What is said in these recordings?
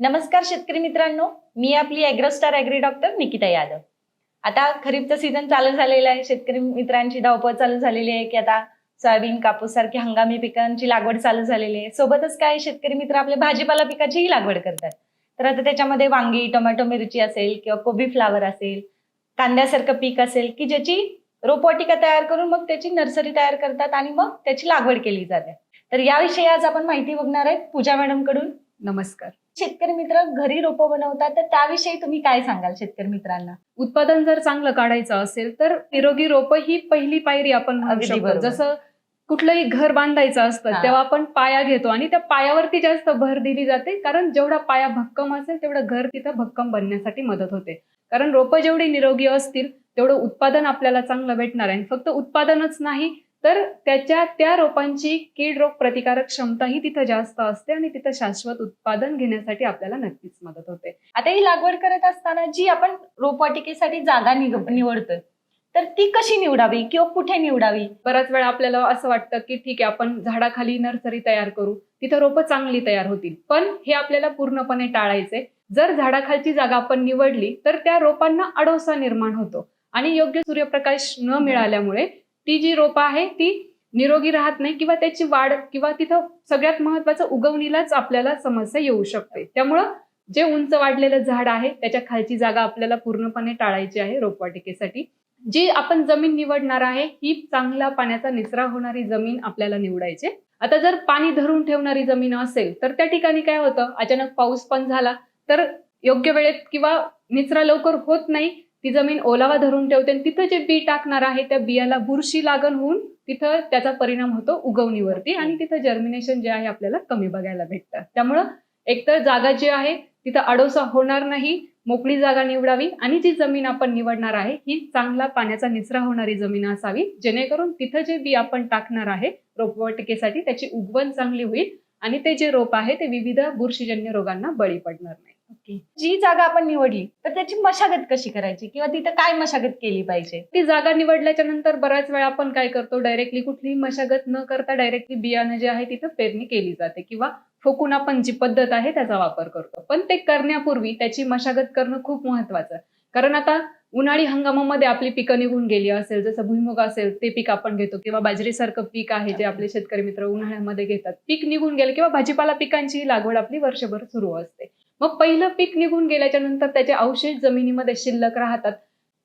नमस्कार शेतकरी मित्रांनो मी आपली AgroStar agri doctor Nikita Yadav. आता खरीपचं सीझन चालू झालेलं आहे. शेतकरी मित्रांची धावपळ चालू झालेली आहे की आता सोयाबीन कापूस सारखी हंगामी पिकांची लागवड चालू झालेली आहे. सोबतच काय शेतकरी मित्र आपले भाजीपाला पिकाचीही लागवड करतात. तर आता त्याच्यामध्ये वांगी टोमॅटो मिरची असेल किंवा कोबी फ्लावर असेल कांद्यासारखं पीक असेल की ज्याची रोपवाटिका तयार करून मग त्याची नर्सरी तयार करतात आणि मग त्याची लागवड केली जाते. तर याविषयी आज आपण माहिती बघणार आहे पूजा मॅडमकडून नमस्कार. शेतकरी मित्र घरी रोपं बनवतात तर त्याविषयी तुम्ही काय सांगाल शेतकरी मित्रांना उत्पादन जर चांगलं काढायचं असेल तर निरोगी रोप ही पहिली पायरी आपण म्हणू अगदी शकतो बरोबर. जसं कुठलंही घर बांधायचं असतं. तेव्हा आपण पाया घेतो आणि त्या पायावरती जास्त भर दिली जाते कारण जेवढा पाया भक्कम असेल तेवढं घर तिथं भक्कम बनण्यासाठी मदत होते कारण रोपं जेवढी निरोगी असतील तेवढं उत्पादन आपल्याला चांगलं भेटणार आहे आणि फक्त उत्पादनच नाही तर त्याच्या त्या रोपांची कीड रोग प्रतिकारक क्षमताही तिथं जास्त असते आणि तिथं शाश्वत उत्पादन घेण्यासाठी आपल्याला नक्कीच मदत होते. आता ही लागवड करत असताना जी आपण रोपवाटिकेसाठी जागा निवडतोय तर ती कशी निवडावी किंवा कुठे निवडावी? बऱ्याच वेळा आपल्याला असं वाटतं की ठीक आहे आपण झाडाखाली नर्सरी तयार करू तिथं रोपं चांगली तयार होतील. पण हे आपल्याला पूर्णपणे टाळायचे जर झाडाखालची जागा आपण निवडली तर त्या रोपांना अडोसा निर्माण होतो आणि योग्य सूर्यप्रकाश न मिळाल्यामुळे ती जी रोपं आहे ती निरोगी राहत नाही किंवा त्याची वाढ किंवा तिथं सगळ्यात महत्वाचं उगवणीलाच आपल्याला समस्या येऊ शकते. त्यामुळं जे उंच वाढलेलं झाड आहे त्याच्या खालची जागा आपल्याला पूर्णपणे टाळायची आहे रोपवाटिकेसाठी जी आपण जमीन निवडणार आहे ही चांगला पाण्याचा निचरा होणारी जमीन आपल्याला निवडायची. आता जर पाणी धरून ठेवणारी जमीन असेल तर त्या ठिकाणी काय होतं? अचानक पाऊस पण झाला तर योग्य वेळेत किंवा निचरा लवकर होत नाही ती जमीन ओलावा धरून ठेवते आणि तिथं जे बी टाकणार आहे त्या बियाला बुरशी लागण होऊन तिथं त्याचा परिणाम होतो उगवणीवरती आणि तिथं जर्मिनेशन जे आहे आपल्याला कमी बघायला भेटतं. त्यामुळं एकतर जागा जी आहे तिथं अडोसा होणार नाही मोकळी जागा निवडावी आणि जी जमीन आपण निवडणार आहे ही चांगला पाण्याचा निचरा होणारी जमीन असावी जेणेकरून तिथं जे बी आपण टाकणार आहे रोपवाटिकेसाठी त्याची उगवण चांगली होईल आणि ते जे रोप आहे ते विविध बुरशीजन्य रोगांना बळी पडणार नाही. जी जागा आपण निवडली तर त्याची मशागत कशी करायची? किंवा तिथं काय मशागत केली पाहिजे? ती जागा निवडल्याच्या नंतर बऱ्याच वेळा आपण काय करतो डायरेक्टली कुठलीही मशागत न करता डायरेक्टली बियाणं जे आहे तिथं पेरणी केली जाते. किंवा फोकून आपण जी पद्धत आहे त्याचा वापर करतो. पण ते करण्यापूर्वी त्याची मशागत करणं खूप महत्वाचं. कारण आता उन्हाळी हंगामामध्ये आपली पिकं निघून गेली असेल जसं भुईमुग असेल ते पीक आपण घेतो. किंवा बाजरीसारखं पीक आहे जे आपले शेतकरी मित्र उन्हाळ्यामध्ये घेतात. पीक निघून गेले किंवा भाजीपाला पिकांची लागवड आपली वर्षभर सुरू असते. मग पहिलं पीक निघून गेल्याच्यानंतर त्याचे अवशेष जमिनीमध्ये शिल्लक राहतात.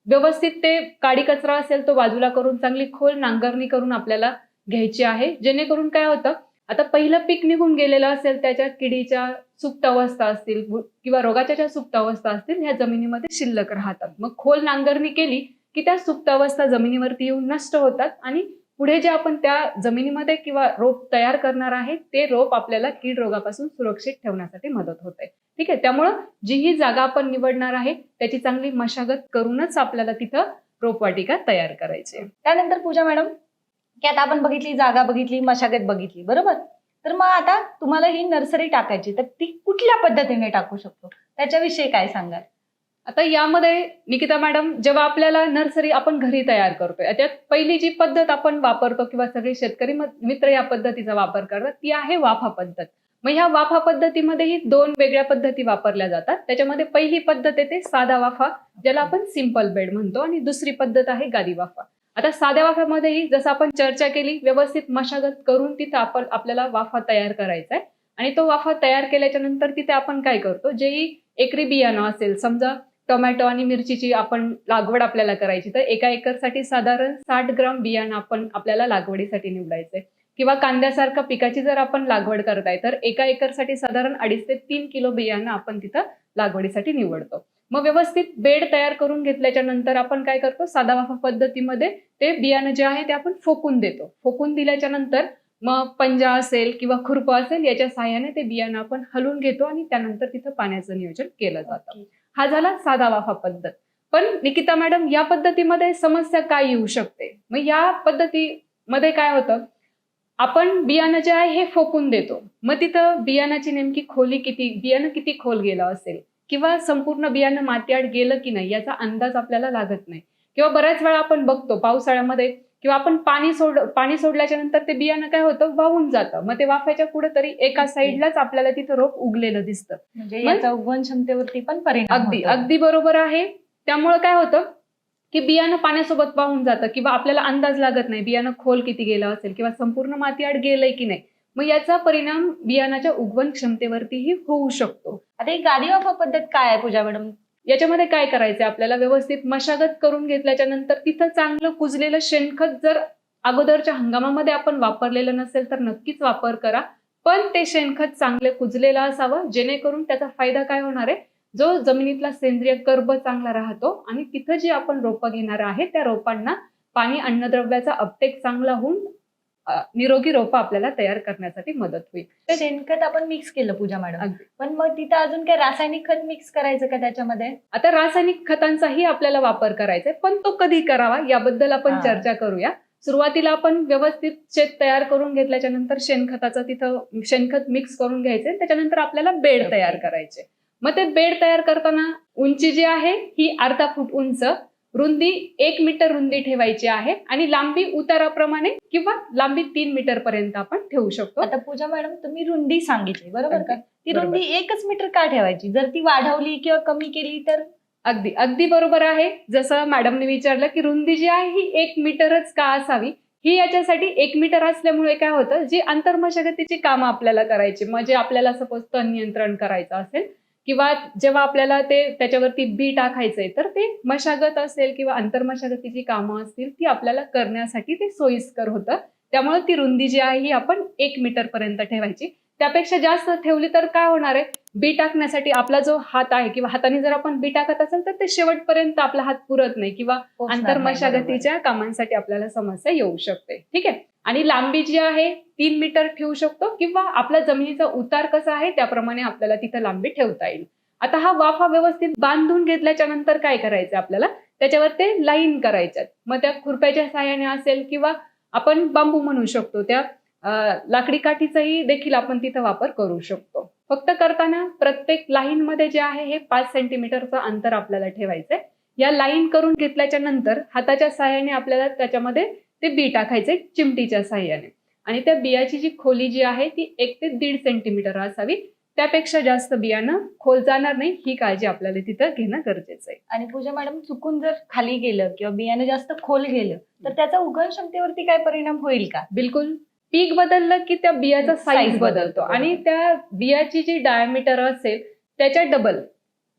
व्यवस्थित ते काडी कचरा असेल तो बाजूला करून चांगली खोल नांगरणी करून आपल्याला घ्यायची आहे. जेणेकरून काय होतं आता पहिलं पीक निघून गेलेलं असेल त्याच्या किडीच्या सुप्त अवस्था असतील किंवा रोगाच्या ज्या सुप्त अवस्था असतील ह्या जमिनीमध्ये शिल्लक राहतात. मग खोल नांगरणी केली की त्या सुप्त अवस्था जमिनीवरती येऊन नष्ट होतात आणि पुढे जे आपण त्या जमिनीमध्ये किंवा रोप तयार करणार आहे ते रोप आपल्याला कीड रोगापासून सुरक्षित ठेवण्यासाठी मदत होते. ठीक आहे? त्यामुळं जी ही जागा आपण निवडणार आहे त्याची चांगली मशागत करूनच आपल्याला तिथं रोपवाटिका तयार करायची त्यानंतर पूजा मॅडम की आता आपण बघितली जागा बघितली मशागत बघितली बरोबर? तर मग आता तुम्हाला ही नर्सरी टाकायची तर ती कुठल्या पद्धतीने टाकू शकतो? त्याच्याविषयी काय सांगाल? आता यामध्ये निकिता मॅडम जेव्हा आपल्याला नर्सरी आपण घरी तयार करतोय त्यात पहिली जी पद्धत आपण वापरतो किंवा सगळे शेतकरी म- मित्र या पद्धतीचा वापर करतात ती आहे वाफा पद्धत. मग ह्या वाफा पद्धतीमध्येही दोन वेगळ्या पद्धती वापरल्या जातात. त्याच्यामध्ये पहिली पद्धत येते साधा वाफा ज्याला आपण सिंपल बेड म्हणतो आणि दुसरी पद्धत आहे गादी वाफा. आता साध्या वाफ्यामध्येही जसं आपण चर्चा केली व्यवस्थित मशागत करून तिथं आपण आपल्याला वाफा तयार करायचा आहे. आणि तो वाफा तयार केल्याच्यानंतर तिथे आपण काय करतो जेही एकरी बियाणं असेल समजा टोमॅटो आणि मिरचीची आपण लागवड आपल्याला करायची. तर एका एकरसाठी साधारण साठ ग्राम बियाणं आपण आपल्याला लागवडीसाठी निवडायचंय. किंवा कांद्यासारख्या पिकाची जर आपण लागवड करताय तर एका एकरसाठी साधारण अडीच ते तीन किलो बियाणं आपण तिथं लागवडीसाठी निवडतो. मग व्यवस्थित बेड तयार करून घेतल्याच्या नंतर आपण काय करतो? साधा वाफा पद्धतीमध्ये ते बियाणं जे आहे ते आपण फोकून देतो. फोकून दिल्याच्या नंतर मग पंजा असेल किंवा खुरपं असेल याच्या सहाय्याने ते बियाणं आपण हलवून घेतो आणि त्यानंतर तिथं पाण्याचं नियोजन केलं जातं. हा झाला साधा वाफा पद्धत. पण निकिता मॅडम या पद्धतीमध्ये समस्या काय येऊ शकते? मग या पद्धतीमध्ये काय होतं? आपण बियाणं जे आहे हे फोकून देतो. मग तिथं बियाणाची नेमकी खोली किती बियाणं किती खोल गेलं असेल? किंवा संपूर्ण बियाणं मातीआड गेलं की नाही याचा अंदाज आपल्याला लागत नाही. किंवा बऱ्याच वेळा आपण बघतो पावसाळ्यामध्ये किंवा आपण पाणी सोड पाणी सोडल्याच्या नंतर ते बियाणं काय होतं? वाहून जातं. मग ते वाफ्याच्या कुठे तरी एका साईडलाच आपल्याला तिथं रोप उगलेलं दिसतं. म्हणजे याचा उगवण क्षमतेवरती पण परिणाम अगदी. अगदी बरोबर आहे. त्यामुळे काय होतं? की बियाणं पाण्यासोबत वाहून जातं किंवा आपल्याला अंदाज लागत नाही बियाणं खोल किती गेलं असेल किंवा संपूर्ण माती आड गेलंय की नाही? मग याचा परिणाम बियाणाच्या उगवण क्षमतेवरतीही होऊ शकतो. आता ही गादी वाफा पद्धत काय आहे पूजा मॅडम? याच्यामध्ये काय करायचं? आपल्याला व्यवस्थित मशागत करून घेतल्याच्या नंतर तिथं चांगलं कुजलेलं शेणखत जर अगोदरच्या हंगामामध्ये आपण वापरलेलं नसेल तर नक्कीच वापर करा. पण ते शेणखत चांगले कुजलेलं असावं जेणेकरून त्याचा फायदा काय होणार आहे? जो जमिनीतला सेंद्रिय कर्ब चांगला राहतो आणि तिथं जी आपण रोपं घेणार आहे त्या रोपांना पाणी अन्नद्रव्याचा अपटेक चांगला होऊन निरोगी रोपं आपल्याला तयार करण्यासाठी मदत होईल ते शेणखत आपण मिक्स केलं पूजा मॅडम अगदी. पण मग तिथं अजून काय रासायनिक खत मिक्स करायचं का त्याच्यामध्ये आता रासायनिक खतांचाही आपल्याला वापर करायचा आहे पण तो कधी करावा याबद्दल आपण हा. चर्चा करूया सुरुवातीला आपण व्यवस्थित शेत तयार करून घेतल्याच्या नंतर शेणखताचं तिथं शेणखत मिक्स करून घ्यायचे त्याच्यानंतर आपल्याला बेड Okay. तयार करायचे मग ते बेड तयार करताना उंची जी आहे ही अर्धा फूट उंच रुंदी एक मीटर रुंदी ठेवायची आहे आणि लांबी उताराप्रमाणे किंवा लांबी तीन मीटर पर्यंत आपण ठेवू शकतो. आता पूजा मॅडम तुम्ही रुंदी सांगितली बरोबर का? ती. रुंदी एकच मीटर का ठेवायची? जर ती वाढवली किंवा कमी केली तर? अगदी अगदी बरोबर आहे. जसं मॅडमने विचारलं की रुंदी जी आहे ही एक मीटरच का असावी? ही याच्यासाठी एक मीटर असल्यामुळे काय होतं जी आंतरमशागतीची कामं आपल्याला करायची म्हणजे आपल्याला सपोज तण नियंत्रण करायचं असेल किंवा जेव्हा आपल्याला ते त्याच्यावरती बी टाकायचंय तर ते मशागत असेल किंवा आंतरमशागतीची कामं असतील ती आपल्याला करण्यासाठी ते सोयीस्कर होतं. त्यामुळे ती रुंदी जी आहे ही आपण एक मीटर पर्यंत ठेवायची. त्यापेक्षा जास्त ठेवली तर काय होणार आहे? बी टाकण्यासाठी आपला जो हात आहे किंवा हाताने जर आपण बी टाकत असेल तर ते शेवटपर्यंत आपला हात पुरत नाही किंवा. आंतरमशागतीच्या कामांसाठी आपल्याला समस्या येऊ शकते. ठीक आहे? आणि लांबी जी आहे तीन मीटर ठेवू शकतो किंवा आपल्या जमिनीचा उतार कसा आहे त्याप्रमाणे आपल्याला तिथं लांबी ठेवता येईल. आता हा वाफा व्यवस्थित बांधून घेतल्याच्या नंतर काय करायचं आपल्याला? त्याच्यावर ते लाईन करायच्यात मग त्या खुरप्याच्या साह्याने असेल किंवा आपण बांबू म्हणू शकतो त्या लाकडी काठीचाही देखील आपण तिथं वापर करू शकतो. फक्त करताना प्रत्येक लाईनमध्ये जे आहे हे पाच सेंटीमीटरचं अंतर आपल्याला ठेवायचंय. या लाईन करून घेतल्याच्या नंतर हाताच्या साह्याने आपल्याला त्याच्यामध्ये ते बी टाकायचे चिमटीच्या साह्याने. आणि त्या बियाची जी खोली जी आहे ती एक ते दीड सेंटीमीटर असावी. त्यापेक्षा जास्त बियाणं खोल जाणार नाही ही काळजी आपल्याला तिथं घेणं गरजेचं आहे. आणि पूजा मॅडम चुकून जर खाली गेलं किंवा बियाणं जास्त खोल गेलं तर त्याचा उगवण क्षमतेवरती काय परिणाम होईल का? बिलकुल. पीक बदललं की त्या बियाचा साईज बदलतो. आणि त्या बियाची जी डायमीटर असेल त्याच्या डबल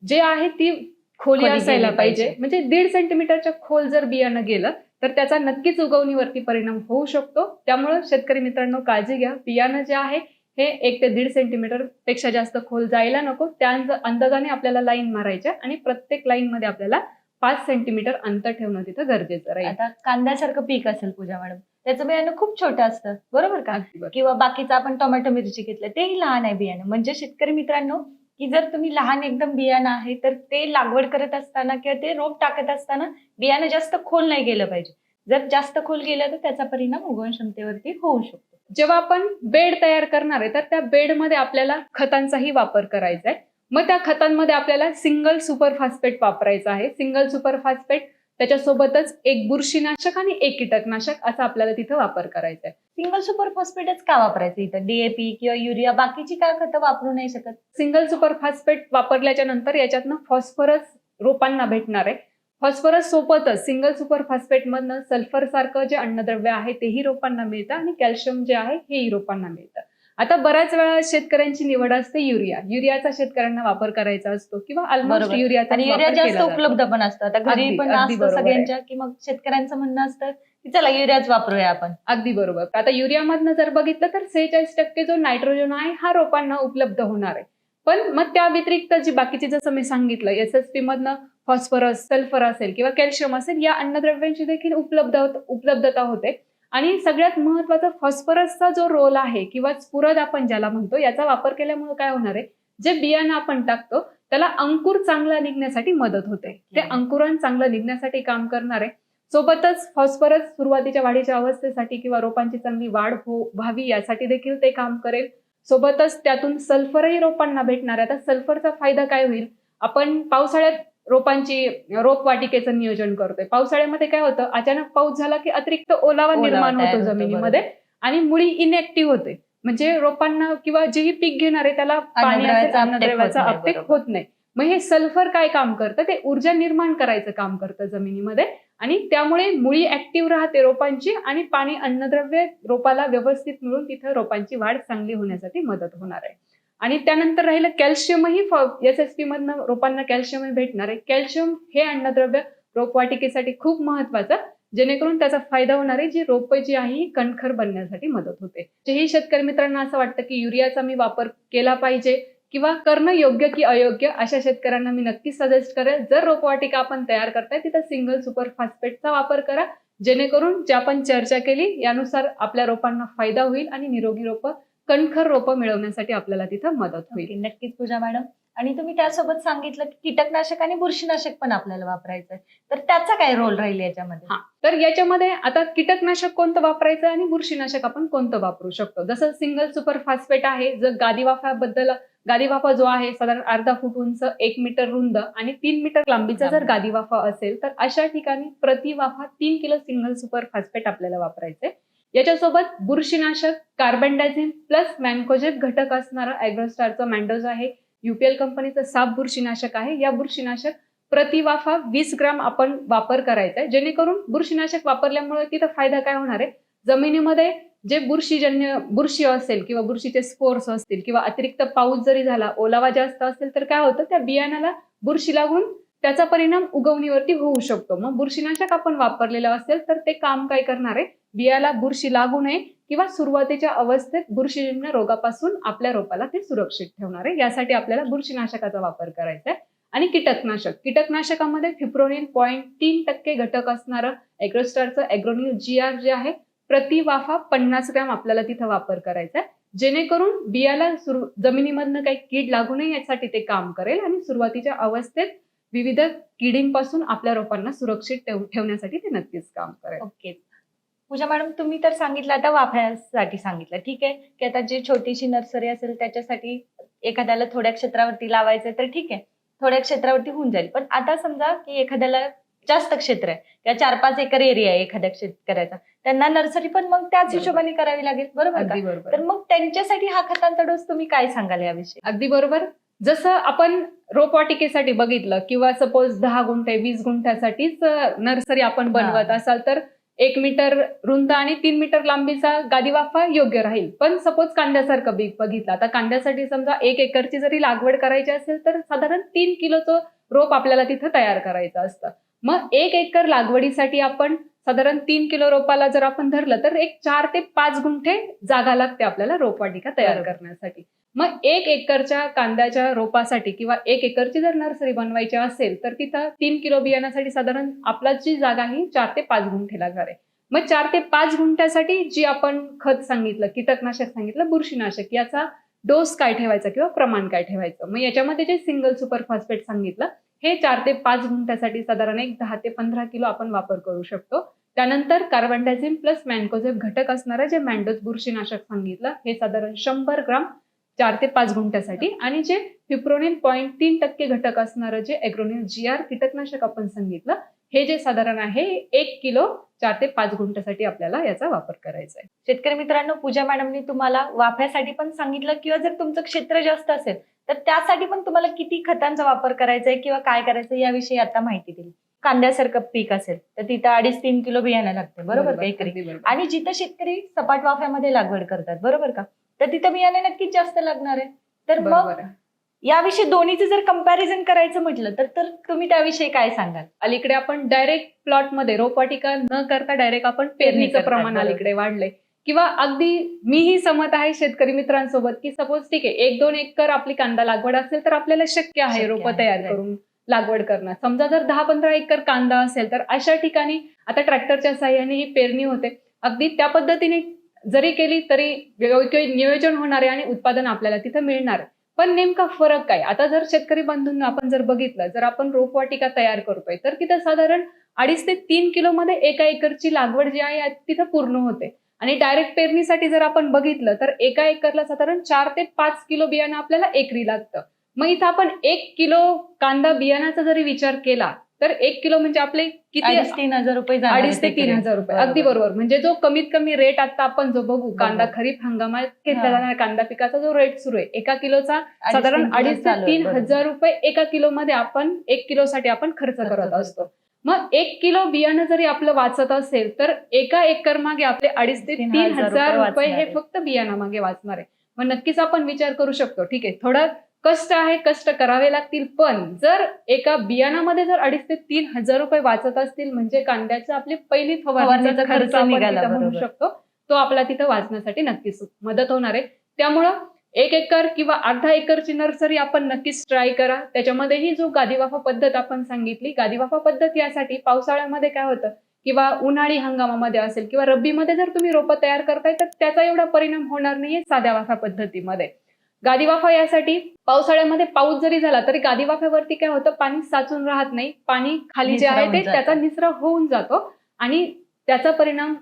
जे आहे ती खोली असायला पाहिजे. म्हणजे दीड सेंटीमीटरच्या खोल जर बियाणं गेलं तर त्याचा नक्कीच उगवणीवरती परिणाम होऊ शकतो. त्यामुळे शेतकरी मित्रांनो काळजी घ्या. बियाणं जे आहे हे एक ते दीड सेंटीमीटरपेक्षा जास्त खोल जायला नको. त्या अंद- अंदाजाने आपल्याला लाईन मारायच्या आणि प्रत्येक लाईन मध्ये आपल्याला पाच सेंटीमीटर अंतर ठेवणं तिथं गरजेचं राहील. आता कांद्यासारखं पीक असेल पूजा मॅडम त्याचं बियाणं खूप छोटं असतं बरोबर का. किंवा बाकीचं आपण टोमॅटो मिरची घेतलं तेही लहान आहे बियाणं. म्हणजे शेतकरी मित्रांनो की जर तुम्ही लहान एकदम बियाणं आहे तर ते लागवड करत असताना किंवा ते रोप टाकत असताना बियाणं जास्त खोल नाही गेलं पाहिजे. जर जास्त खोल गेलं तर त्याचा परिणाम उगवण क्षमतेवरती होऊ शकतो. जेव्हा आपण बेड तयार करणार आहे तर त्या बेडमध्ये आपल्याला खतांचाही वापर करायचा आहे. मग त्या खतांमध्ये आपल्याला सिंगल सुपर फास्फेट वापरायचं आहे. सिंगल सुपर फास्फेट त्याच्यासोबतच एक बुरशीनाशक आणि एक कीटकनाशक असा आपल्याला तिथं वापर करायचा आहे. सिंगल सुपर फॉस्फेटच का वापरायचं इथं? डीएपी किंवा युरिया बाकीची काय खतं वापरू नाही शकत? सिंगल सुपर फॉस्फेट वापरल्याच्या नंतर याच्यातनं फॉस्फरस रोपांना भेटणार आहे. फॉस्फरस सोबतच सिंगल सुपर फॉस्फेट मधनं सल्फर सारखं जे अन्नद्रव्य आहे तेही रोपांना मिळतं आणि कॅल्शियम जे आहे हेही रोपांना मिळतं. आता बऱ्याच वेळा शेतकऱ्यांची निवड असते युरिया. युरियाचा शेतकऱ्यांना वापर करायचा असतो किंवा ऑलमोस्ट बरोबर. युरियाचा युरिया जास्त उपलब्ध पण असतं. आता घरी पण असतं. सगळ्यांच्या की मग शेतकऱ्यांचं म्हणणं असतं की चला युरियाच वापरूया आपण. अगदी बरोबर. आता युरियामधनं जर बघितलं तर सेहेचाळीस टक्के जो नायट्रोजन आहे हा रोपांना उपलब्ध होणार आहे. पण मग त्या व्यतिरिक्त जी बाकीची जसं मी सांगितलं एस एस पी मधनं फॉस्फरस सल्फर असेल किंवा कॅल्शियम असेल या अन्नद्रव्यांची देखील उपलब्ध उपलब्धता होते. आणि सगळ्यात महत्त्वाचा फॉस्फरसचा जो रोल आहे किंवा स्फुरद आपण ज्याला म्हणतो याचा वापर केल्यामुळे काय होणार आहे? जे बियाणं आपण टाकतो त्याला अंकुर चांगला निघण्यासाठी मदत होते. ते. अंकुरण चांगलं निघण्यासाठी काम करणार आहे. सोबतच फॉस्फरस सुरुवातीच्या वाढीच्या अवस्थेसाठी किंवा रोपांची चांगली वाढ हो व्हावी यासाठी देखील ते काम करेल. सोबतच त्यातून सल्फरही रोपांना भेटणार आहे. आता सल्फरचा फायदा काय होईल? आपण पावसाळ्यात रोपांची रोपवाटिकेचं नियोजन करतोय. पावसाळ्यामध्ये काय होतं अचानक पाऊस झाला की अतिरिक्त ओलावा निर्माण होतो जमिनीमध्ये आणि मुळी इनएक्टिव्ह होते. म्हणजे रोपांना किंवा जेही पीक घेणार आहे त्याला पाणी असेल, अन्नद्रव्याचा uptake अन्नद्रव्याचा होत नाही, अपटेक बरोबर. होत नाही. मग हे सल्फर काय काम करतं? ते ऊर्जा निर्माण करायचं काम करतं जमिनीमध्ये आणि त्यामुळे मुळी ऍक्टिव्ह राहते रोपांची आणि पाणी अन्नद्रव्य रोपाला व्यवस्थित मिळून तिथं रोपांची वाढ चांगली होण्यासाठी मदत होणार आहे. आणि त्यानंतर राहिलं कॅल्शियमही एस एस पी मधनं रोपांना कॅल्शियमही भेटणार आहे. कॅल्शियम हे अन्नद्रव्य रोपवाटिकेसाठी खूप महत्वाचं जेणेकरून त्याचा फायदा होणार आहे जी रोपं जी आहे ही कणखर बनण्यासाठी मदत होते. जेही शेतकरी मित्रांना असं वाटतं की युरियाचा मी वापर केला पाहिजे किंवा करणं योग्य की अयोग्य अशा शेतकऱ्यांना मी नक्कीच सजेस्ट करेल जर रोपवाटिका आपण तयार करताय तिथं सिंगल सुपर फॉस्फेटचा वापर करा. जेणेकरून जे आपण चर्चा केली यानुसार आपल्या रोपांना फायदा होईल आणि निरोगी रोपं कणखर रोपं मिळवण्यासाठी आपल्याला तिथं मदत होईल. नक्कीच पूजा मॅडम. आणि तुम्ही त्यासोबत सांगितलं की कीटकनाशक आणि बुरशीनाशक पण आपल्याला वापरायचं तर त्याचा काय रोल राहील याच्यामध्ये? हा तर याच्यामध्ये आता कीटकनाशक कोणतं वापरायचं आणि बुरशीनाशक आपण कोणतं वापरू शकतो? जसं सिंगल सुपर फॉस्फेट आहे जर गादीवाफाबद्दल गादीवाफा जो आहे साधारण अर्धा फूट उंच एक मीटर रुंद आणि तीन मीटर लांबीचा जर. गादीवाफा असेल तर अशा ठिकाणी प्रति वाफा तीन किलो सिंगल सुपर फॉस्फेट आपल्याला वापरायचे याच्यासोबत बुरशीनाशक कार्बनडायझिम प्लस मॅन्कोजेब घटक असणारं ॲग्रोस्टारचं मँडोज आहे. युपीएल कंपनीचं साप बुरशीनाशक आहे. या बुरशीनाशक प्रतिवाफा वीस ग्राम आपण वापर करायचा आहे. जेणेकरून बुरशीनाशक वापरल्यामुळे तिथं फायदा काय होणार आहे? जमिनीमध्ये जे बुरशीजन्य बुरशी असेल किंवा बुरशीचे स्पोर्स असतील किंवा अतिरिक्त पाऊस जरी झाला ओलावा जास्त असेल तर काय होतं? त्या बियाणाला बुरशी लागून त्याचा परिणाम उगवणीवरती होऊ शकतो. मग बुरशीनाशक आपण वापरलेलं असेल तर ते काम काय करणार आहे? बियाला बुरशी लागू नये किंवा सुरुवातीच्या अवस्थेत बुरशीजन्य रोगापासून आपल्या रोपाला ते सुरक्षित ठेवणार. आहे यासाठी आपल्याला बुरशीनाशकाचा वापर करायचा आहे. आणि कीटकनाशक. कीटकनाशकामध्ये फिप्रोनिल पॉईंट तीन टक्के घटक असणारं एग्रोस्टारचं एग्रोनिल जी आर जे आहे प्रति वाफा पन्नास ग्रॅम आपल्याला तिथं वापर करायचा आहे. जेणेकरून बियाला सुरू जमिनीमधनं काही कीड लागू नये यासाठी ते काम करेल आणि सुरुवातीच्या अवस्थेत विविध किडींपासून आपल्या रोपांना सुरक्षित ठेवण्यासाठी ते नक्कीच काम करेल. ओके. पूजा मॅडम तुम्ही तर सांगितलं आता वाफ्यासाठी सांगितलं. ठीक आहे? की आता जी छोटीशी नर्सरी असेल त्याच्यासाठी एखाद्याला थोड्या क्षेत्रावरती लावायचं तर ठीक आहे. थोड्या क्षेत्रावरती होऊन जाईल. पण आता समजा की एखाद्याला जास्त क्षेत्र आहे किंवा चार पाच एकर एरिया आहे एखाद्या शेतकऱ्याचा त्यांना नर्सरी पण मग त्याच. हिशोबाने करावी लागेल. बरोबर तर मग त्यांच्यासाठी हा खतांचा डोस तुम्ही काय सांगाल याविषयी? अगदी बरोबर. जसं आपण रोपवाटिकेसाठी बघितलं किंवा सपोज दहा गुंठे वीस गुंठ्यासाठीच नर्सरी आपण बनवत. असाल तर एक मीटर रुंद आणि तीन मीटर लांबीचा गादीवाफा योग्य राहील. पण सपोज कांद्यासारखं बी बघितलं आता कांद्यासाठी समजा एक एकरची जरी लागवड करायची असेल तर साधारण तीन किलोचं रोप आपल्याला तिथं तयार करायचं असतं. मग एक एकर लागवडीसाठी आपण साधारण तीन किलो रोपाला जर आपण धरलं तर एक चार ते पाच गुंठे जागा लागते आपल्याला रोपवाटिका तयार. करण्यासाठी. मग एक एकरच्या कांद्याच्या रोपासाठी किंवा एक एकरची जर नर्सरी बनवायची असेल तर तिथं तीन किलो बियाण्यासाठी साधारण आपला जी जागा ही चार ते पाच गुंठे लागणार आहे. मग चार ते पाच गुंठ्यासाठी जी आपण खत सांगितलं कीटकनाशक सांगितलं बुरशीनाशक याचा डोस काय ठेवायचा किंवा प्रमाण काय ठेवायचं? मग याच्यामध्ये जे सिंगल सुपर फॉस्फेट सांगितलं हे चार ते पाच गुंठ्यासाठी साधारण एक दहा ते पंधरा किलो आपण वापर करू शकतो. त्यानंतर कार्बनडायझिम प्लस मॅन्कोझेब घटक असणारं जे मँडोज बुरशीनाशक सांगितलं हे साधारण शंभर ग्राम चार ते पाच गुंठ्यासाठी. आणि जे फिप्रोनिल पॉईंट तीन टक्के घटक असणारं जे एग्रोनिल जी आर कीटकनाशक आपण सांगितलं हे जे साधारण आहे एक किलो चार ते पाच गुंठ्यासाठी आपल्याला याचा वापर करायचा आहे. शेतकरी मित्रांनो पूजा मॅडमनी तुम्हाला वाफ्यासाठी पण सांगितलं किंवा जर तुमचं क्षेत्र जास्त असेल तर त्यासाठी पण तुम्हाला किती खतांचा वापर करायचा आहे किंवा काय करायचं याविषयी आता माहिती दिली. कांद्यासारखं पीक असेल तर तिथं अडीच तीन किलो बियाणं लागते. बरोबर का एकरी. आणि जिथं शेतकरी सपाट वाफ्यामध्ये लागवड करतात बरोबर का? तर तिथं बियाणे नक्कीच जास्त लागणार आहे तर मग बरोबर आहे. याविषयी दोन्हीचं जर कंपॅरिझन करायचं म्हटलं तर तर तुम्ही त्याविषयी काय सांगाल अलीकडे आपण डायरेक्ट प्लॉटमध्ये रोपवाटिका न करता डायरेक्ट आपण पेरणी पेरणीचं करतात, प्रमाण बरोबर. अलीकडे वाढलंय किंवा अगदी मीही सहमत आहे शेतकरी मित्रांसोबत की सपोज ठीक आहे एक दोन एकर आपली कांदा लागवड असेल तर आपल्याला शक्य आहे रोपं आहे, तयार right. करून लागवड करणं समजा जर दहा पंधरा एकर कांदा असेल तर अशा ठिकाणी आता ट्रॅक्टरच्या साह्याने ही पेरणी होते अगदी त्या पद्धतीने जरी केली तरी योग्य नियोजन होणार आहे आणि उत्पादन आपल्याला तिथं मिळणार. आहे. पण नेमका फरक काय? आता जर शेतकरी बंधूंना आपण जर बघितलं जर आपण रोपवाटिका तयार करतोय तर तिथं साधारण अडीच ते तीन किलोमध्ये एका एकरची लागवड जी आहे तिथं पूर्ण होते. आणि डायरेक्ट पेरणीसाठी जर आपण बघितलं तर एका एकरला साधारण चार ते पाच किलो बियाणं आपल्याला एकरी लागतं. मग इथं आपण एक किलो कांदा बियाणाचा जरी विचार केला तर एक किलो म्हणजे आपले किती तीन हजार रुपये अडीच ते तीन हजार रुपये. अगदी बरोबर म्हणजे जो कमीत कमी रेट आता आपण जो बघू कांदा. खरीप हंगामात घेतला. जाणारा कांदा पिकाचा जो रेट सुरू आहे एका किलोचा साधारण अडीच ते तीन. हजार रुपये एका किलो मध्ये आपण एक किलो साठी आपण खर्च करत. असतो मग एक किलो बियाणं जरी आपलं वाचत असेल तर एका एकर मागे आपले अडीच ते तीन हजार रुपये हे. फक्त बियाणामागे वाचणार आहे मग नक्कीच आपण विचार करू शकतो ठीक आहे थोडं कष्ट आहे कष्ट करावे लागतील. पण जर एका बियाणामध्ये जर अडीच ते तीन हजार रुपये वाचत असतील म्हणजे कांद्याचं आपली पहिली फवारणीचा खर्च म्हणू. शकतो. तो आपला तिथं वाचण्यासाठी नक्कीच मदत होणार आहे. त्यामुळं एक एकर किंवा अर्धा एकरची नर्सरी आपण नक्कीच ट्राय करा. त्याच्यामध्येही जो गादीवाफा पद्धत आपण सांगितली गादीवाफा पद्धत यासाठी पावसाळ्यामध्ये काय होतं किंवा उन्हाळी हंगामामध्ये असेल किंवा रब्बीमध्ये जर तुम्ही रोपं तयार करताय तर त्याचा एवढा परिणाम होणार नाहीये साध्या वाफा पद्धतीमध्ये. गादीवाफा यासाठी पावसाळ्यामध्ये पाऊस जरी झाला तरी गादीवाफ्यावरती काय होतं पाणी साचून राहत नाही. पाणी खाली जे आहे ते. त्याचा निचरा होऊन जातो आणि त्याचा परिणाम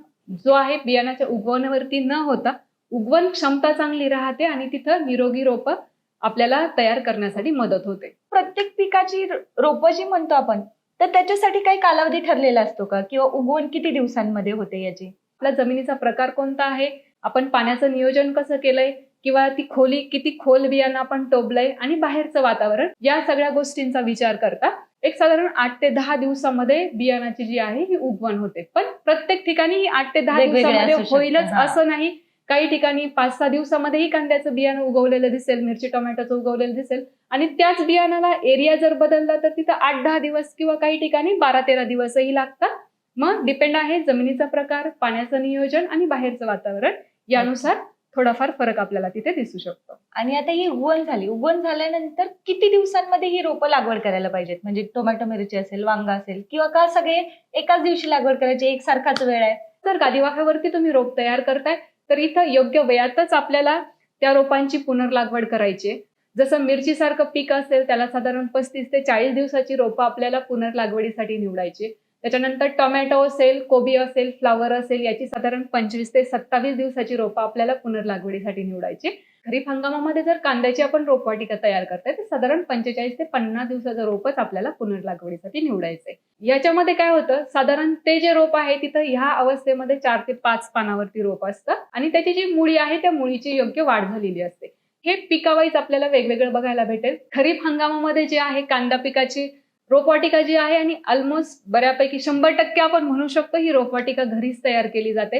जो आहे बियाणाच्या उगवण्यावरती न होता उगवण क्षमता चांगली राहते आणि तिथं निरोगी रोपं आपल्याला तयार करण्यासाठी मदत होते. प्रत्येक पिकाची रोपं जी म्हणतो आपण तर त्याच्यासाठी काही कालावधी ठरलेला असतो का? किंवा उगवण किती दिवसांमध्ये होते याची? आपला जमिनीचा प्रकार कोणता आहे? आपण पाण्याचं नियोजन कसं केलंय? किंवा ती खोली किती खोल बियाणं आपण टोबलंय आणि बाहेरचं वातावरण या सगळ्या गोष्टींचा विचार करता. एक साधारण आठ ते दहा दिवसामध्ये बियाणाची जी आहे ही उगवण होते. पण प्रत्येक ठिकाणी ही आठ ते दहा दिवसामध्ये होईलच. असं नाही. काही ठिकाणी पाच सहा दिवसामध्येही कांद्याचं बियाणं उगवलेलं दिसेल मिरची टोमॅटोचं उगवलेलं दिसेल. आणि त्याच बियाणाला एरिया जर बदलला तर तिथं आठ दहा दिवस किंवा काही ठिकाणी बारा तेरा दिवसही लागतात. मग डिपेंड आहे जमिनीचा प्रकार पाण्याचं नियोजन आणि बाहेरचं वातावरण. यानुसार थोडाफार फरक आपल्याला तिथे दिसू शकतो. आणि आता ही उगवण झाली. उगवण झाल्यानंतर किती दिवसांमध्ये ही रोपं लागवड करायला पाहिजेत? म्हणजे टोमॅटो मिरची असेल वांगा असेल किंवा का सगळे एकाच दिवशी लागवड करायची? एकसारखाच वेळ आहे. जर गादीवाफ्यावरती तुम्ही रोप तयार करताय तर इथं योग्य वेळातच आपल्याला त्या रोपांची पुनर्लागवड करायची. जसं मिरची सारखं पीक असेल त्याला साधारण पस्तीस ते चाळीस दिवसाची रोपं आपल्याला पुनर्लागवडीसाठी निवडायची त्याच्यानंतर टोमॅटो असेल कोबी असेल फ्लावर असेल याची साधारण पंचवीस ते सत्तावीस दिवसाची रोपं आपल्याला पुनर्लागवडीसाठी निवडायची. खरीप हंगामामध्ये जर कांद्याची आपण रोपवाटिका तयार करताय तर साधारण पंचेचाळीस ते पन्नास दिवसाचं रोपच आपल्याला पुनर्लागवडीसाठी निवडायचंय. याच्यामध्ये काय होतं साधारण ते जे रोप आहे तिथं ह्या अवस्थेमध्ये चार ते पाच पानावरती रोप असतं आणि त्याची जी मुळी आहे त्या मुळीची योग्य वाढ झालेली असते. हे पिकावाईज आपल्याला वेगवेगळं बघायला भेटेल. खरीप हंगामामध्ये जे आहे कांदा पिकाची रोपवाटिका जी आहे आणि ऑलमोस्ट बऱ्यापैकी शंभर टक्के आपण म्हणू शकतो ही रोपवाटिका घरीच तयार केली जाते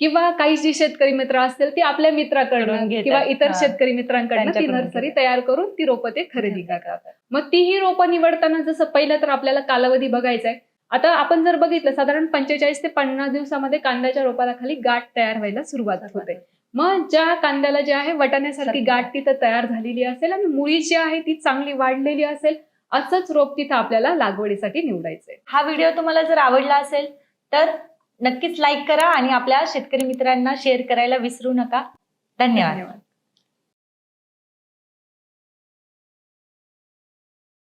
किंवा काही जी शेतकरी मित्र असतील ती आपल्या मित्राकडून. किंवा इतर. शेतकरी मित्रांकडनं ती नर्सरी. तयार करून ती रोपं ते खरेदी करतात मग ती ही रोपं निवडताना जसं पहिलं तर आपल्याला कालावधी बघायचा आहे आता आपण जर बघितलं साधारण पंचेचाळीस ते पन्नास दिवसामध्ये कांद्याच्या रोपाला खाली गाठ तयार व्हायला सुरुवात होते मग ज्या कांद्याला जे आहे वटाण्यासारखी सारखी. गाठ तिथं तयार झालेली असेल आणि मुळी जी आहे ती चांगली वाढलेली असेल असंच रोप तिथं आपल्याला लागवडीसाठी निवडायचंय. हा व्हिडिओ तुम्हाला जर आवडला असेल तर नक्कीच लाईक करा आणि आपल्या शेतकरी मित्रांना शेअर करायला विसरू नका. धन्यवाद. धन्यवाद.